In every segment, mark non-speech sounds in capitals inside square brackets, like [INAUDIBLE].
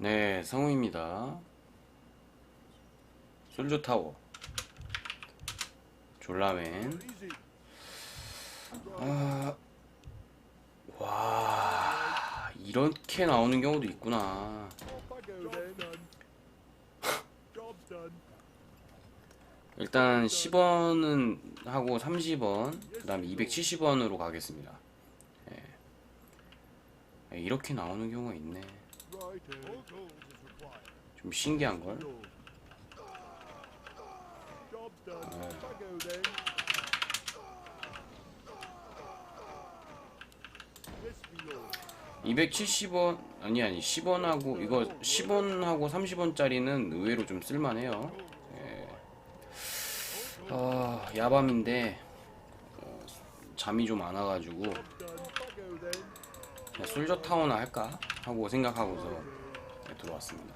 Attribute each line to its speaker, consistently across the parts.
Speaker 1: 네, 성우입니다. 솔조타워. 졸라맨. 아, 와, 이렇게 나오는 경우도 있구나. 일단 10원은 하고 30원, 그 다음에 270원으로 가겠습니다. 네. 이렇게 나오는 경우가 있네. 좀 신기한 걸. 270원 아니 아니 10원하고 이거 10원하고 30원짜리는 의외로 좀 쓸만해요. 예. 아 야밤인데 어, 잠이 좀 안 와가지고 술저 네, 타워나 할까 하고 생각하고서 네, 들어왔습니다.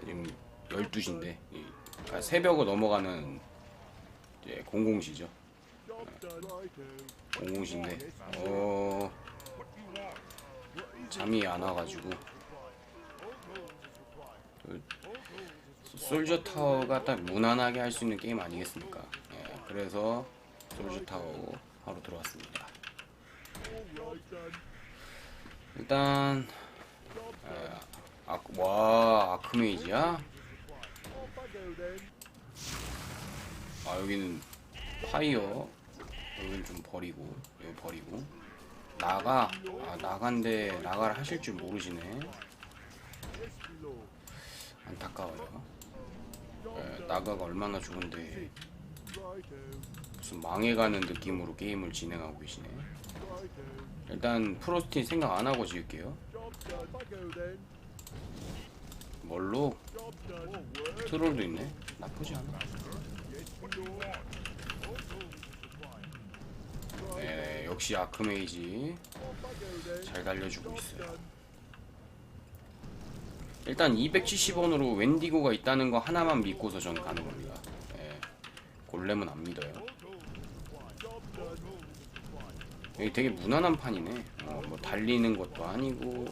Speaker 1: 지금 12시인데 그러니까 새벽을 넘어가는 이제 00시죠. 공공시인데 어... 잠이 안 와가지고 그 솔저 타워가 딱 무난하게 할 수 있는 게임 아니겠습니까? 예, 그래서 솔저 타워 하러 들어왔습니다. 일단 아, 와 아크메이지야? 아 여기는 파이어 여기는 좀 버리고 여기 버리고 나가 아 나간데 나가를 하실 줄 모르시네 안타까워요 에, 나가가 얼마나 좋은데 무슨 망해가는 느낌으로 게임을 진행하고 계시네 일단 프로스틴 생각 안 하고 지을게요. 뭘로? 트롤도 있네. 나쁘지 않아. 네, 역시 아크메이지 잘 달려주고 있어요. 일단 270원으로 웬디고가 있다는 거 하나만 믿고서 전는 가는 겁니다. 예, 골렘은 안 믿어요. 여기 되게 무난한 판이네 어, 뭐 달리는 것도 아니고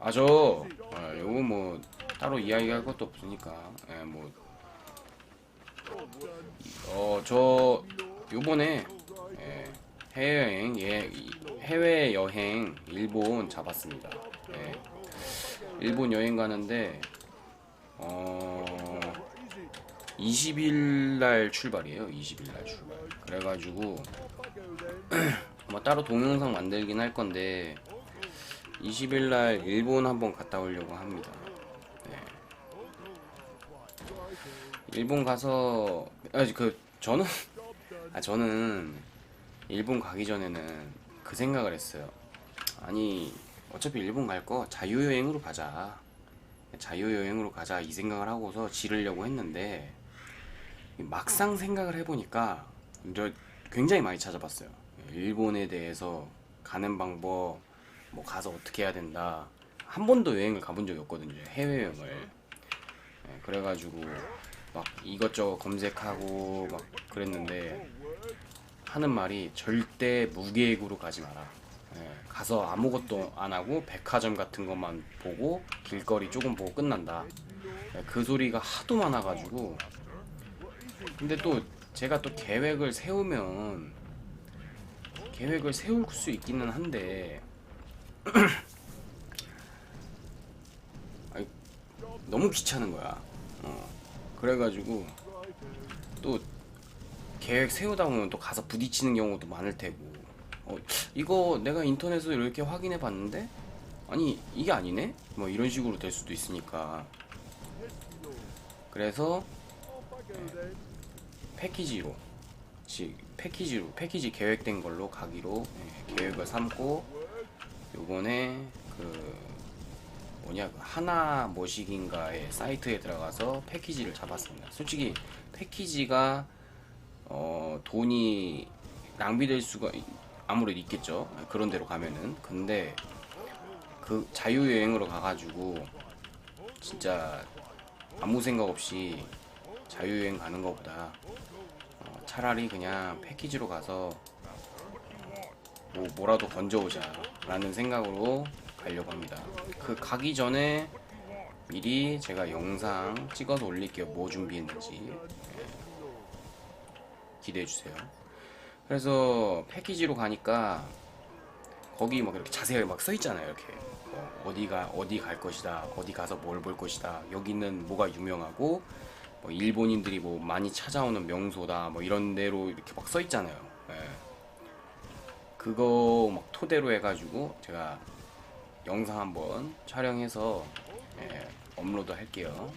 Speaker 1: 아저 어, 아, 요거 뭐 따로 이야기할 것도 없으니까 예, 뭐 어, 저 요번에 예, 해외여행 예, 해외여행 일본 잡았습니다 예. 일본 여행 가는데 어... 20일날 출발이에요 20일날 출발 그래가지고 아마 [CLEARS THROAT] 뭐 따로 동영상 만들긴 할 건데 20일날 일본 한번 갔다 오려고 합니다 네. 일본 가서 아니 그 저는 [LAUGHS] 아 저는 일본 가기 전에는 그 생각을 했어요 아니 어차피 일본 갈거 자유여행으로 가자 자유여행으로 가자 이 생각을 하고서 지르려고 했는데 막상 생각을 해보니까 굉장히 많이 찾아봤어요. 일본에 대해서 가는 방법, 뭐 가서 어떻게 해야 된다. 한 번도 여행을 가본 적이 없거든요. 해외 여행을. 예, 그래가지고 막 이것저것 검색하고 막 그랬는데 하는 말이 절대 무계획으로 가지 마라. 예, 가서 아무것도 안 하고 백화점 같은 것만 보고 길거리 조금 보고 끝난다. 예, 그 소리가 하도 많아가지고 근데 또 제가 또 계획을 세우면 계획을 세울 수 있기는 한데 [CLEARS THROAT] 아니, 너무 귀찮은 거야 어. 그래가지고 또 계획 세우다 보면 또 가서 부딪히는 경우도 많을 테고 어, 이거 내가 인터넷으로 이렇게 확인해 봤는데 아니 이게 아니네? 뭐 이런 식으로 될 수도 있으니까 그래서 네. 패키지로 패키지로 패키지 계획된 걸로 가기로 예, 계획을 삼고 요번에 그 뭐냐 그 하나 뭐식인가의 사이트에 들어가서 패키지를 잡았습니다 솔직히 패키지가 어 돈이 낭비될 수가 아무래도 있겠죠 그런 대로 가면은 근데 그 자유여행으로 가가지고 진짜 아무 생각 없이 자유여행 가는 것보다 어, 차라리 그냥 패키지로 가서 뭐 뭐라도 건져오자 라는 생각으로 가려고 합니다 그 가기 전에 미리 제가 영상 찍어서 올릴게요 뭐 준비했는지 예. 기대해주세요 그래서 패키지로 가니까 거기 막 이렇게 자세하게 막 써있잖아요 이렇게 어, 어디가 어디 갈 것이다 어디 가서 뭘 볼 것이다 여기는 뭐가 유명하고 뭐 일본인들이 뭐 많이 찾아오는 명소다 뭐 이런 데로 이렇게 막써 있잖아요. 예. 그거 막 토대로 해가지고 제가 영상 한번 촬영해서 예, 업로드 할게요.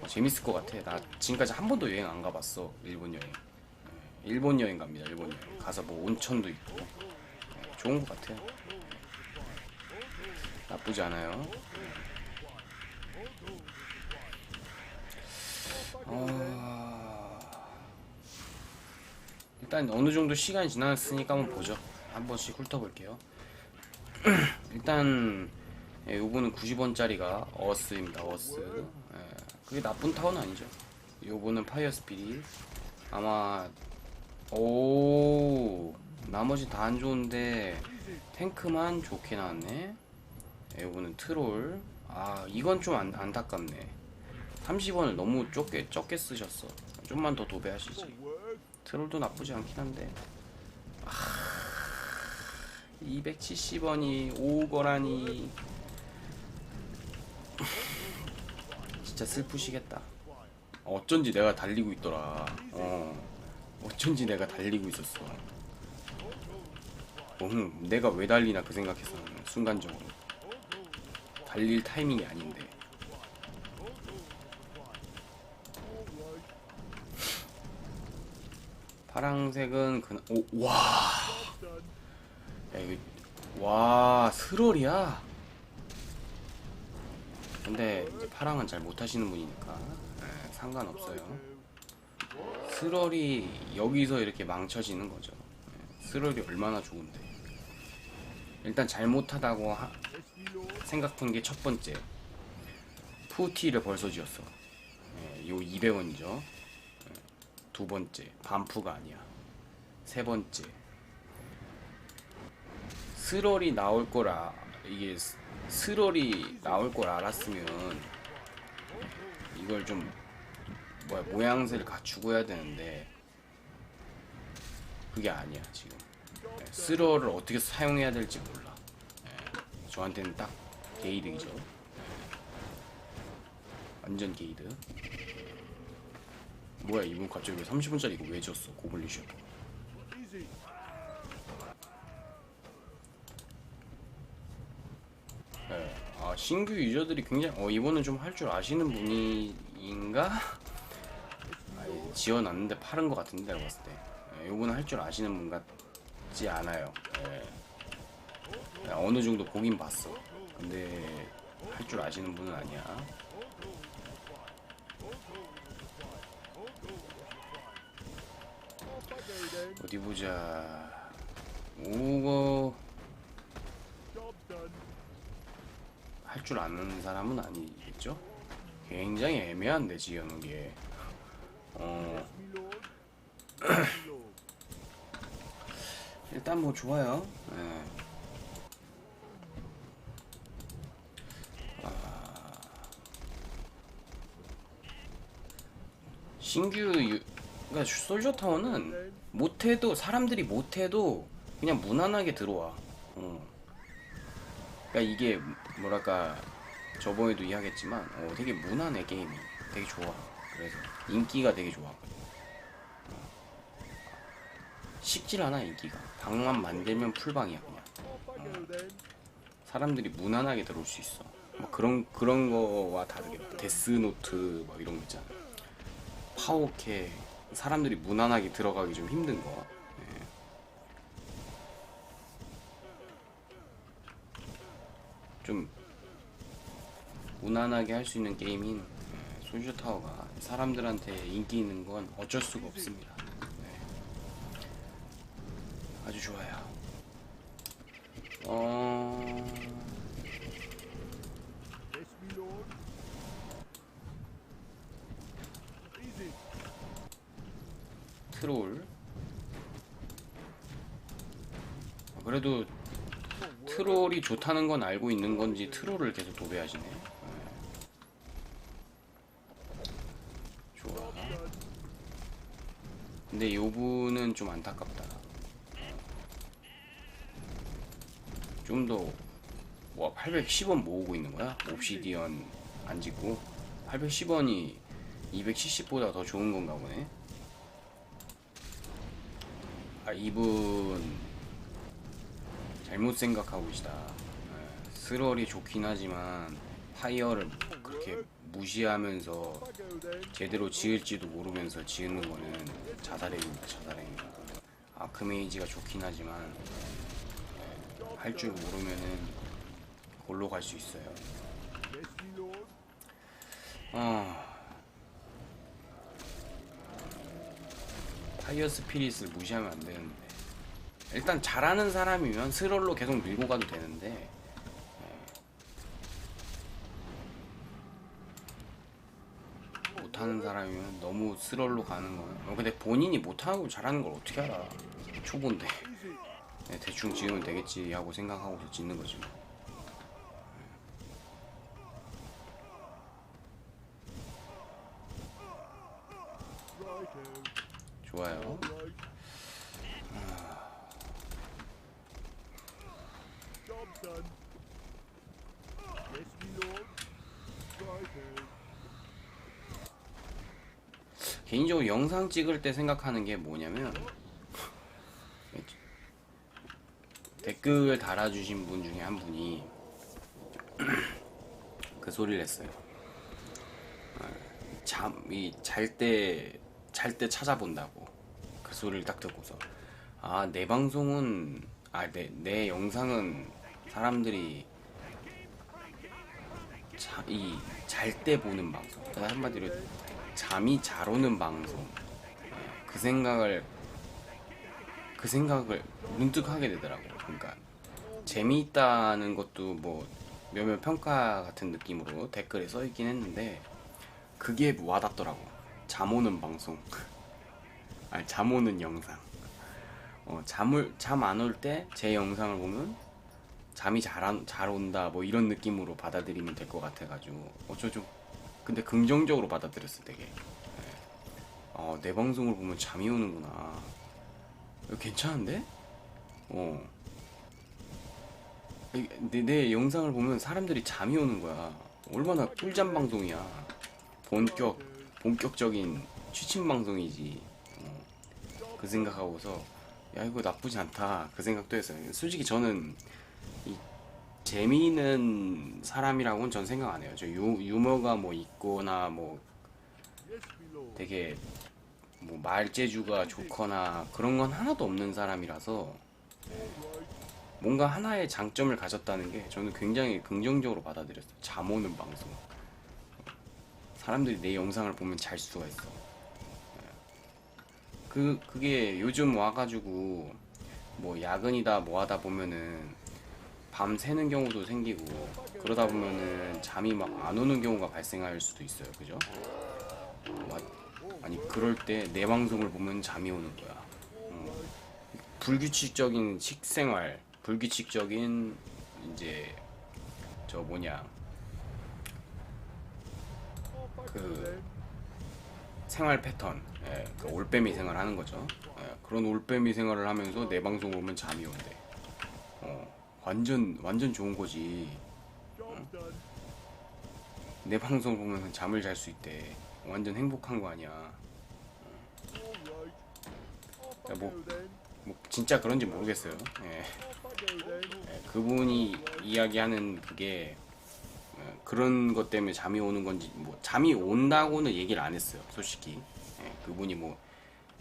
Speaker 1: 뭐 재밌을 것 같아. 나 지금까지 한 번도 여행 안 가봤어. 일본 여행. 예, 일본 여행 갑니다. 일본 여행. 가서 뭐 온천도 있고 예, 좋은 것 같아요. 나쁘지 않아요. 예. 어... 일단 어느 정도 시간이 지났으니까 한번 보죠. 한 번씩 훑어볼게요. [CLEARS THROAT] 일단 예, 요거는 90원짜리가 어스입니다. 어스. 예, 그게 나쁜 타운 아니죠. 요거는 파이어스피릿 아마 오 나머지 다 안 좋은데 탱크만 좋게 나왔네. 예, 요거는 트롤. 아 이건 좀 안, 안타깝네. 30원을 너무 적게 적게 쓰셨어 좀만 더 도배하시지 트롤도 나쁘지 않긴 한데 아, 270원이 5거라니 진짜 슬프시겠다 어쩐지 내가 달리고 있더라 어. 어쩐지 내가 달리고 있었어 너 내가 왜 달리나 그 생각해서 순간적으로 달릴 타이밍이 아닌데 파랑색은 그 오, 와. 야, 이거 와, 스롤이야. 근데 이제 파랑은 잘 못하시는 분이니까 네, 상관없어요. 스롤이 여기서 이렇게 망쳐지는 거죠. 네, 스롤이 얼마나 좋은데. 일단 잘못하다고 하, 생각한 게 첫 번째. 푸티를 벌써 지었어. 네, 요 200원이죠. 두 번째, 반프가 아니야. 세 번째, 스럴이 나올 거라 이게 스럴이 나올 걸 알았으면 이걸 좀 뭐야 모양새를 갖추고 해야 되는데 그게 아니야 지금 네, 스럴을 어떻게 사용해야 될지 몰라. 네, 저한테는 딱 게이득이죠. 네, 완전 게이득. 뭐야 이분 갑자기 왜3 0분짜리 이거 왜 줬어 고블리셔 네. 아 신규 유저들이 굉장히 어 이번은 좀 할 줄 아시는 분이인가? 아니, 지어놨는데 파는 것 같은데 내가 봤을 때 네, 요거는 할 줄 아시는 분 같지 않아요 네. 네. 어느 정도 보긴 봤어 근데 할 줄 아시는 분은 아니야 어디 보자. 오거 할 줄 아는 사람은 아니겠죠? 굉장히 애매한데 지어놓은 게. 어. [CLEARS THROAT] 일단 뭐 좋아요. 네. 아... 신규 유... 그러니까 솔저 타워는 못해도 사람들이 못해도 그냥 무난하게 들어와. 어. 그러니까 이게 뭐랄까 저번에도 이야기했지만 어, 되게 무난해 게임이 되게 좋아. 그래서 인기가 되게 좋아. 식질 않아 인기가. 방만 만들면 풀방이야 그냥. 어. 사람들이 무난하게 들어올 수 있어. 막 뭐 그런 그런 거와 다르게 데스노트 막 이런 거 있잖아. 파워캐 사람들이 무난하게 들어가기 좀 힘든 거. 예. 좀 무난하게 할 수 있는 게임인 네, 예, 솔슈타워가 사람들한테 인기 있는 건 어쩔 수가 없습니다. 네. 아주 좋아요. 어... 트롤 아, 그래도 트롤이 좋다는 건 알고 있는 건지 트롤을 계속 도배하시네 네. 좋아 근데 요분은 좀 안타깝다 좀 더와 810원 모으고 있는 거야? 옵시디언 안 짓고 810원이 270보다 더 좋은 건가 보네 아, 이분 잘못 생각하고 있다. 아, 스럴이 좋긴 하지만 파이어를 그렇게 무시하면서 제대로 지을지도 모르면서 지는 우 거는 자살행위입니다. 자살행위. 아크메이지가 좋긴 하지만 할 줄 모르면은 골로 갈 수 있어요. 아. 타이어 스피릿을 무시하면 안 되는데 일단 잘하는 사람이면 스롤로 계속 밀고 가도 되는데 어. 못하는 사람이면 너무 스롤로 가는 거예요 어, 근데 본인이 못하고 잘하는 걸 어떻게 알아 초보인데 네, 대충 지으면 되겠지 하고 생각하고서 짓는 거지 뭐. 좋아요 개인적으로 영상 찍을 때 생각하는 게 뭐냐면 댓글 달아주신 분 중에 한 분이 [CLEARS THROAT] 그 소리를 했어요잠이잘 때 잘때 아, 찾아본다고. 소리를 딱 듣고서 아 내 방송은 아내내 내 영상은 사람들이 이 잘 때 보는 방송 그 한마디로 잠이 잘 오는 방송 그 생각을 그 생각을 문득 하게 되더라고요 그러니까 재미있다는 것도 뭐 몇몇 평가 같은 느낌으로 댓글에 써있긴 했는데 그게 와닿더라고 잠 오는 방송 아잠 오는 영상. 어, 잠을 잠 안 올 때 제 영상을 보면 잠이 잘잘 온다 뭐 이런 느낌으로 받아들이면 될 것 같아가지고 어쩌 죠 근데 긍정적으로 받아들였어 되게. 예. 어, 내 방송을 보면 잠이 오는구나. 어, 괜찮은데? 어. 내, 내 영상을 보면 사람들이 잠이 오는 거야. 얼마나 꿀잠 방송이야. 본격 본격적인 취침 방송이지. 그 생각하고서 야 이거 나쁘지 않다 그 생각도 했어요 솔직히 저는 이 재미있는 사람이라고는 전 생각 안 해요 저 유, 유머가 뭐 있거나 뭐 되게 뭐 말재주가 좋거나 그런 건 하나도 없는 사람이라서 뭔가 하나의 장점을 가졌다는 게 저는 굉장히 긍정적으로 받아들였어요 잠 오는 방송 사람들이 내 영상을 보면 잘 수가 있어 그 그게 요즘 와가지고 뭐 야근이다 뭐하다 보면은 밤 새는 경우도 생기고 그러다 보면은 잠이 막 안 오는 경우가 발생할 수도 있어요 그죠? 아니 그럴 때 내 방송을 보면 잠이 오는 거야 음, 불규칙적인 식생활 불규칙적인 이제 저 뭐냐 그 생활 패턴 예, 그 올빼미 생활하는 거죠 예, 그런 올빼미 생활을 하면서 내 방송 보면 잠이 온대 어, 완전 완전 좋은 거지 어? 내 방송 보면 잠을 잘 수 있대 완전 행복한 거 아니야 뭐, 뭐 진짜 그런지 모르겠어요 예. 예, 그분이 이야기하는 그게 그런 것 때문에 잠이 오는 건지 뭐 잠이 온다고는 얘기를 안 했어요 솔직히 예, 그분이 뭐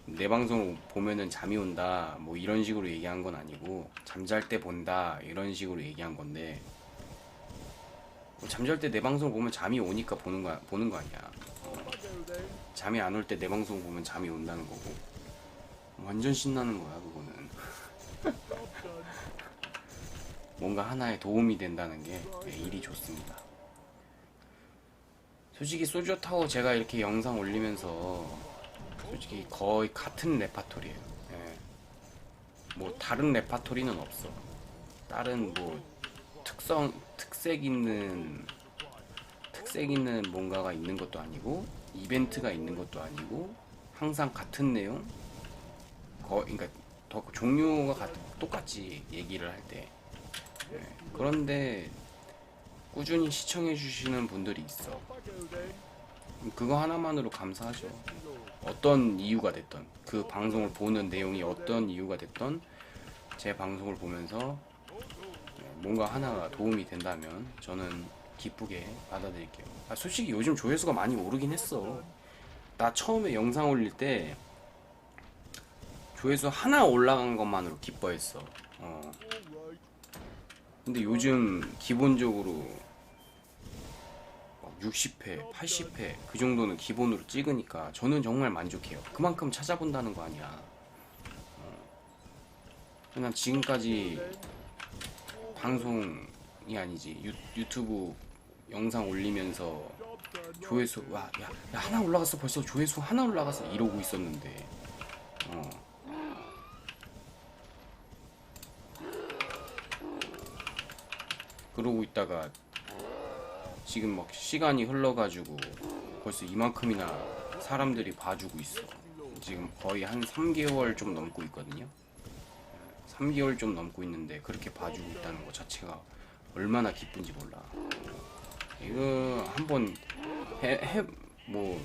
Speaker 1: 내 방송을 보면은 잠이 온다 뭐 이런 식으로 얘기한 건 아니고 잠잘 때 본다 이런 식으로 얘기한 건데 뭐 잠잘 때 내 방송 보면 잠이 오니까 보는 거 보는 거 아니야 어, 잠이 안 올 때 내 방송 보면 잠이 온다는 거고 완전 신나는 거야 그거는 [LAUGHS] 뭔가 하나의 도움이 된다는 게 예, 일이 좋습니다. 솔직히 소주 타워 제가 이렇게 영상 올리면서 솔직히 거의 같은 레파토리에요 예. 뭐 다른 레파토리는 없어. 다른 뭐 특성 특색 있는 특색 있는 뭔가가 있는 것도 아니고 이벤트가 있는 것도 아니고 항상 같은 내용. 거 그러니까 더 종류가 같, 똑같이 얘기를 할 때. 예. 그런데 꾸준히 시청해주시는 분들이 있어. 그거 하나만으로 감사하죠. 어떤 이유가 됐던, 그 방송을 보는 내용이 어떤 이유가 됐던, 제 방송을 보면서 네, 뭔가 하나가 도움이 된다면 저는 기쁘게 받아들일게요. 아, 솔직히 요즘 조회수가 많이 오르긴 했어. 나 처음에 영상 올릴 때 조회수 하나 올라간 것만으로 기뻐했어. 어. 근데 요즘 기본적으로 60회, 80회 그 정도는 기본으로 찍으니까 저는 정말 만족해요. 그만큼 찾아본다는 거 아니야. 어. 그냥 지금까지 방송이 아니지 유, 유튜브 영상 올리면서 조회수 와야 하나 올라갔어 벌써 조회수 하나 올라갔어 이러고 있었는데 어. 그러고 있다가 지금 막 시간이 흘러가지고 벌써 이만큼이나 사람들이 봐주고 있어. 지금 거의 한 3개월 좀 넘고 있거든요. 3개월 좀 넘고 있는데 그렇게 봐주고 있다는 것 자체가 얼마나 기쁜지 몰라. 이거 한번 해, 해, 뭐,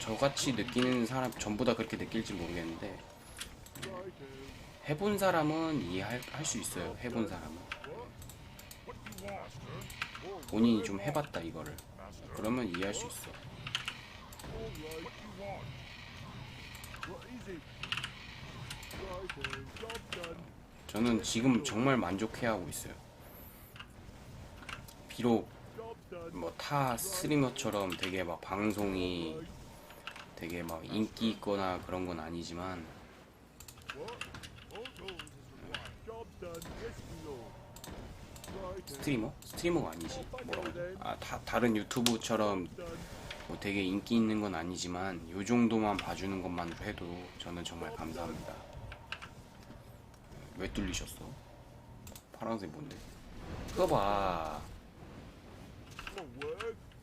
Speaker 1: 저같이 느끼는 사람 전부 다 그렇게 느낄지 모르겠는데, 해본 사람은 이해할 수 있어요. 해본 사람은. 본인이 좀 해봤다 이거를 그러면 이해할 수 있어 저는 지금 정말 만족해하고 있어요 비록 뭐 타 스트리머처럼 되게 막 방송이 되게 막 인기 있거나 그런 건 아니지만 스트리머? 스트리머가 아니지 뭐라고 아다 다른 유튜브처럼 뭐 되게 인기 있는 건 아니지만 요 정도만 봐주는 것만 해도 저는 정말 감사합니다 왜 뚫리셨어? 파란색 뭔데? 그거봐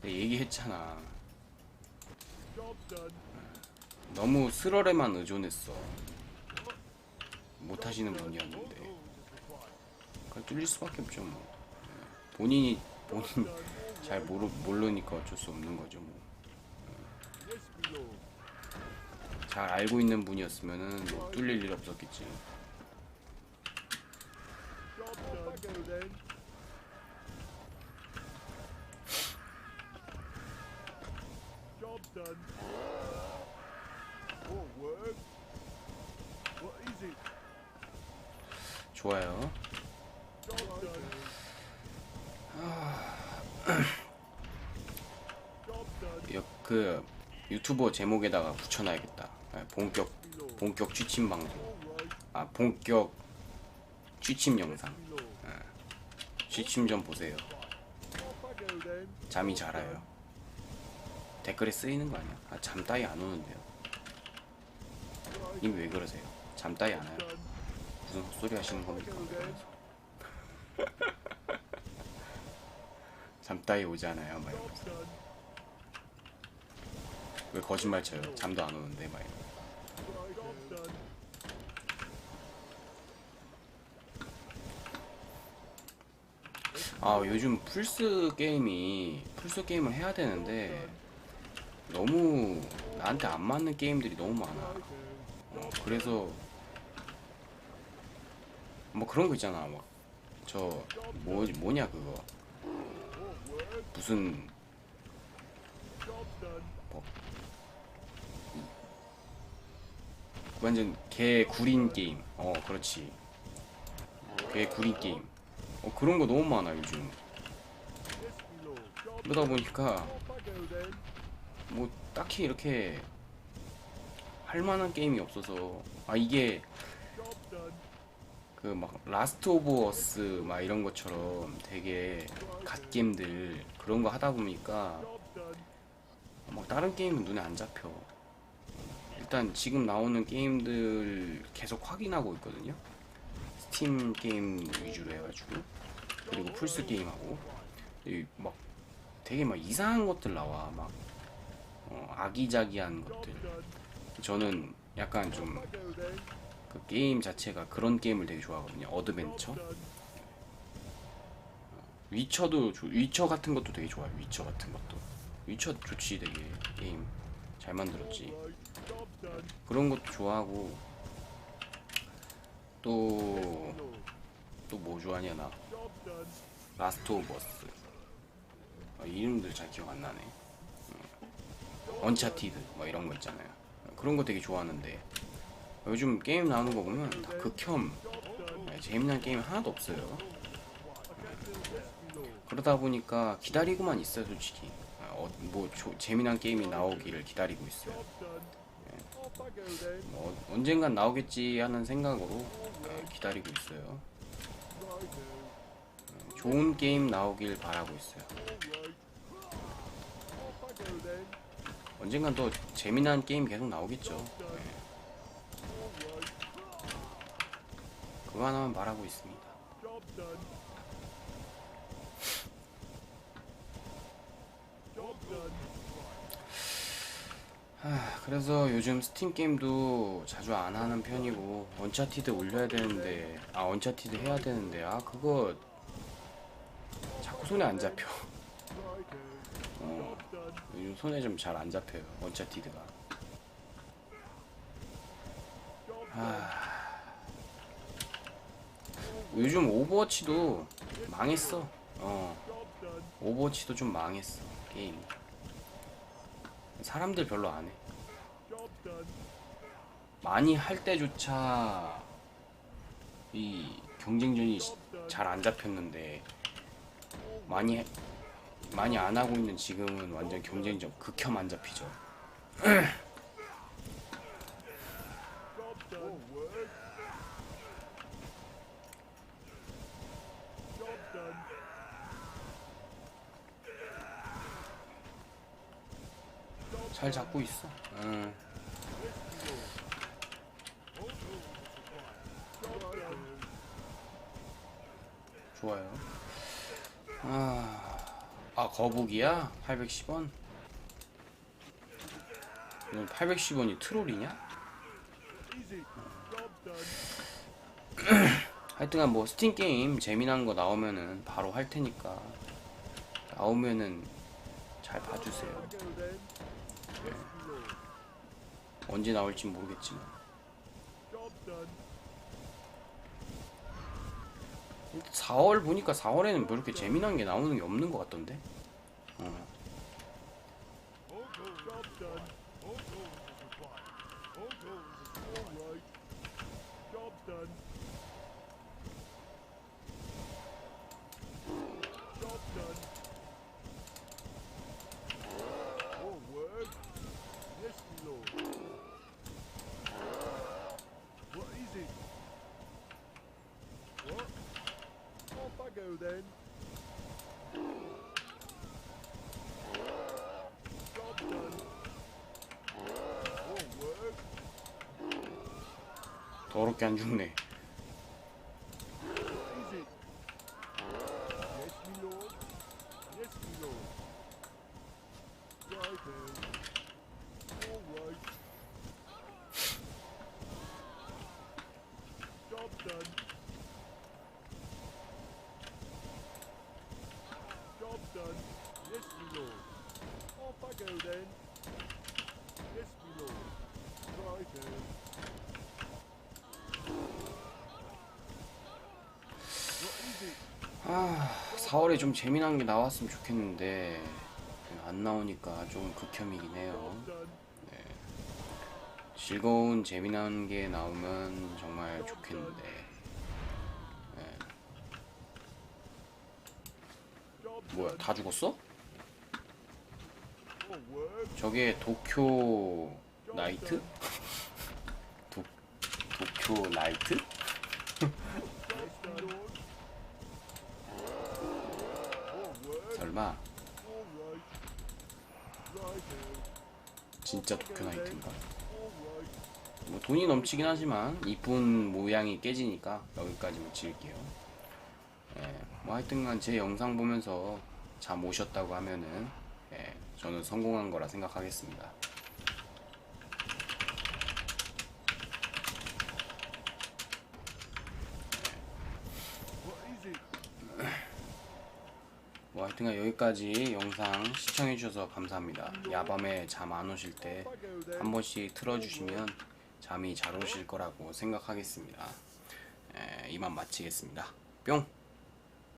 Speaker 1: 내가 얘기했잖아 너무 스러에만 의존했어 못하시는 분이었는데 그냥 뚫릴 수밖에 없죠 뭐 본인이 본인 [LAUGHS] 잘 모르 모르니까 어쩔 수 없는 거죠 뭐. 잘 알고 있는 분이었으면은 뭐 뚫릴 일 없었겠지. 좋아요. 그 유튜버 제목에다가 붙여놔야겠다. 아, 본격 본격 취침 방송. 아 본격 취침 영상. 아, 취침 좀 보세요. 잠이 잘 와요. 댓글에 쓰이는 거 아니야? 아, 잠 따위 안 오는데요. 님왜 그러세요? 잠 따위 안 와요? 무슨 소리 하시는 겁니까? [LAUGHS] 잠 따위 오지 않아요? 막 이러면서. 왜 거짓말 쳐요? 잠도 안 오는데 막 이런. 아 요즘 플스 게임이 플스 게임을 해야 되는데 너무 나한테 안 맞는 게임들이 너무 많아 어, 그래서 뭐 그런 거 있잖아 막 저 뭐, 지 뭐냐 그거 무슨 뭐 완전 개 구린 게임 어 그렇지 개 구린 게임 어 그런 거 너무 많아 요즘 그러다 보니까 뭐 딱히 이렇게 할 만한 게임이 없어서 아 이게 그 막 라스트 오브 어스 막 이런 것처럼 되게 갓게임들 그런 거 하다 보니까 막 다른 게임은 눈에 안 잡혀 일단 지금 나오는 게임들 계속 확인하고 있거든요. 스팀 게임 위주로 해가지고 그리고 플스 게임하고 막 되게 막 이상한 것들 나와 막 어, 아기자기한 것들 저는 약간 좀 그 게임 자체가 그런 게임을 되게 좋아하거든요 어드벤처 위쳐도 위쳐 같은 것도 되게 좋아요 위쳐 같은 것도 위쳐 좋지 되게 게임 잘 만들었지 그런 것도 좋아하고 또 또 뭐 좋아하냐 나 라스트 오브 어스 아, 이름들 잘 기억 안 나네 응. 어. 언차티드 뭐 이런 거 있잖아요 그런 거 되게 좋아하는데 요즘 게임 나오는 거 보면 다 극혐 아, 재밌는 게임 하나도 없어요 그러다 보니까 기다리고만 있어요 솔직히 아, 어, 뭐 조, 재미난 게임이 나오기를 기다리고 있어요 어, 언젠간 나오겠지 하는 생각으로 기다리고 있어요. 좋은 게임 나오길 바라고 있어요. 언젠간 또 재미난 게임 계속 나오겠죠. 예. 그거 하나만 바라고 있습니다. 아, 그래서 요즘 스팀 게임도 자주 안 하는 편이고 언차티드 올려야 되는데 아 언차티드 해야 되는데 아 그거 자꾸 손에 안 잡혀 어, 요즘 손에 좀 잘 안 잡혀요 언차티드가 아, 요즘 오버워치도 망했어 어 오버워치도 좀 망했어 게임 사람들 별로 안 해. 많이 할 때조차 이 경쟁전이 잘 안 잡혔는데 많이 많이 안 하고 있는 지금은 완전 경쟁전 극혐 안 잡히죠. [CLEARS THROAT] 잘 잡고 있어. 음. 좋아요. 아, 아 거북이야? 810원? 이건 810원이 트롤이냐? 어. [CLEARS THROAT] 하여튼간 뭐 스팀 게임 재미난 거 나오면은 바로 할 테니까 나오면은 잘 봐주세요. 언제 나올지 모르겠지만 4월 보니까 4월에는 뭐 이렇게 재미난 게 나오는 게 없는 것 같던데 어. 더럽게 안 죽네 아, 4월에 좀 재미난 게 나왔으면 좋겠는데 네, 안 나오니까 조금 극혐이긴 해요. 네. 즐거운 재미난 게 나오면 정말 좋겠는데. 네. 뭐야 다 죽었어? 저게 도쿄 나이트? [LAUGHS] 도, 도쿄 나이트? 설마 진짜 도쿄 그 나이트인가? 뭐 돈이 넘치긴 하지만 이쁜 모양이 깨지니까 여기까지 묻힐게요. 뭐 예, 뭐 하여튼간 제 영상 보면서 잠 오셨다고 하면은 예, 저는 성공한 거라 생각하겠습니다. 아무튼간 여기까지 영상 시청해주셔서 감사합니다. 야밤에 잠 안 오실 때 한 번씩 틀어주시면 잠이 잘 오실 거라고 생각하겠습니다. 에, 이만 마치겠습니다. 뿅!